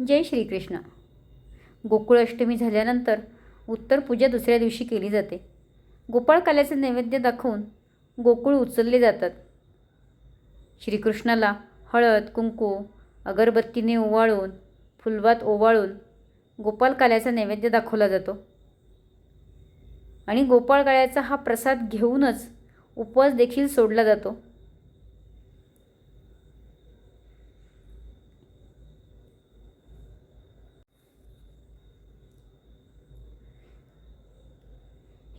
जय श्रीकृष्ण. गोकुळ अष्टमी झाल्यानंतर उत्तर पूजा दुसऱ्या दिवशी केली जाते. गोपाळकाल्याचे नैवेद्य दाखवून गोकुळ उचलले जातात. श्रीकृष्णाला हळद कुंकू अगरबत्तीने ओवाळून फुलवात ओवाळून गोपाळकाल्याचा नैवेद्य दाखवला जातो. आणि गोपाळकाळ्याचा हा प्रसाद घेऊनच उपवास देखील सोडला जातो.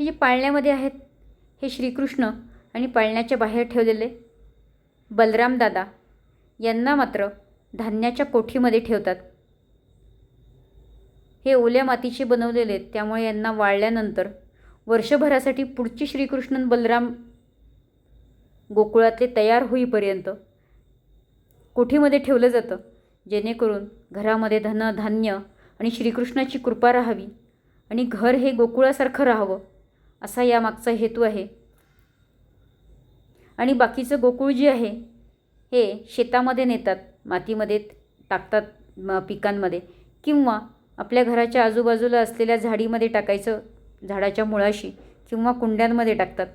हे जे पाळण्यामध्ये आहेत हे श्रीकृष्ण आणि पाळण्याच्या बाहेर ठेवलेले बलराम दादा यांना मात्र धान्याच्या कोठीमध्ये ठेवतात. हे ओल्या मातीचे बनवलेले आहेत. त्यामुळे यांना वाळल्यानंतर वर्षभरासाठी पुढचे श्रीकृष्ण बलराम गोकुळातले तयार होईपर्यंत कोठीमध्ये ठेवलं जातं. जेणेकरून घरामध्ये धन धान्य आणि श्रीकृष्णाची कृपा राहावी आणि घर हे गोकुळासारखं राहावं. असा यामागचा हेतू आहे. आणि बाकीचं गोकुळ जे आहे हे शेतामध्ये नेतात मातीमध्ये टाकतात पिकांमध्ये. किंवा आपल्या घराच्या आजूबाजूला असलेल्या झाडीमध्ये टाकायचं झाडाच्या मुळाशी किंवा कुंड्यांमध्ये टाकतात.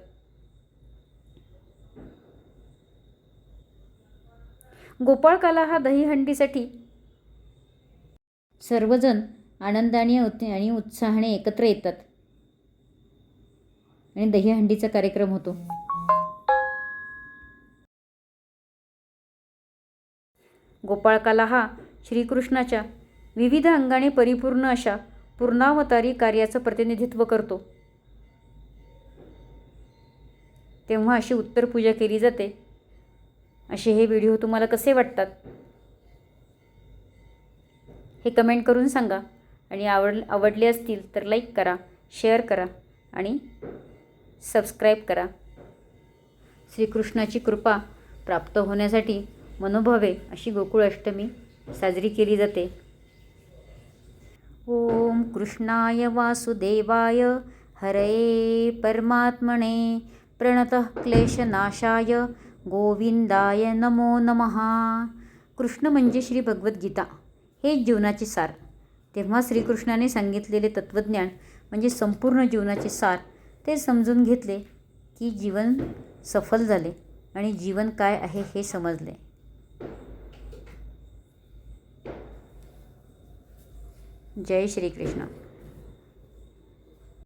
गोपाळकाला हा दहीहंडीसाठी सर्वजण आनंदाने आणि उत्साहाने एकत्र येतात. आणि दहीहंडीचा कार्यक्रम होतो. गोपाळकाला हा श्रीकृष्णाच्या विविध अंगाने परिपूर्ण अशा पूर्णावतारी कार्याचं प्रतिनिधित्व करतो. तेव्हा अशी उत्तर पूजा केली जाते. असे हे व्हिडिओ तुम्हाला कसे वाटतात? हे कमेंट करून सांगा आणि आवड आवडले असतील तर लाईक करा शेअर करा आणि सबस्क्राईब करा. श्रीकृष्णाची कृपा प्राप्त होण्यासाठी मनोभावे अशी गोकुळ अष्टमी साजरी केली जाते. ओम कृष्णाय वासुदेवाय हरे परमात्मने प्रणत क्लेशनाशाय गोविंदाय नमो नमः. कृष्ण म्हणजे श्री भगवद्गीता हे जीवनाचे सार. तेव्हा श्रीकृष्णाने सांगितलेले तत्त्वज्ञान म्हणजे संपूर्ण जीवनाचे सार ते समजून घेतले की जीवन सफल झाले आणि जीवन काय आहे हे समजले. जय श्रीकृष्ण.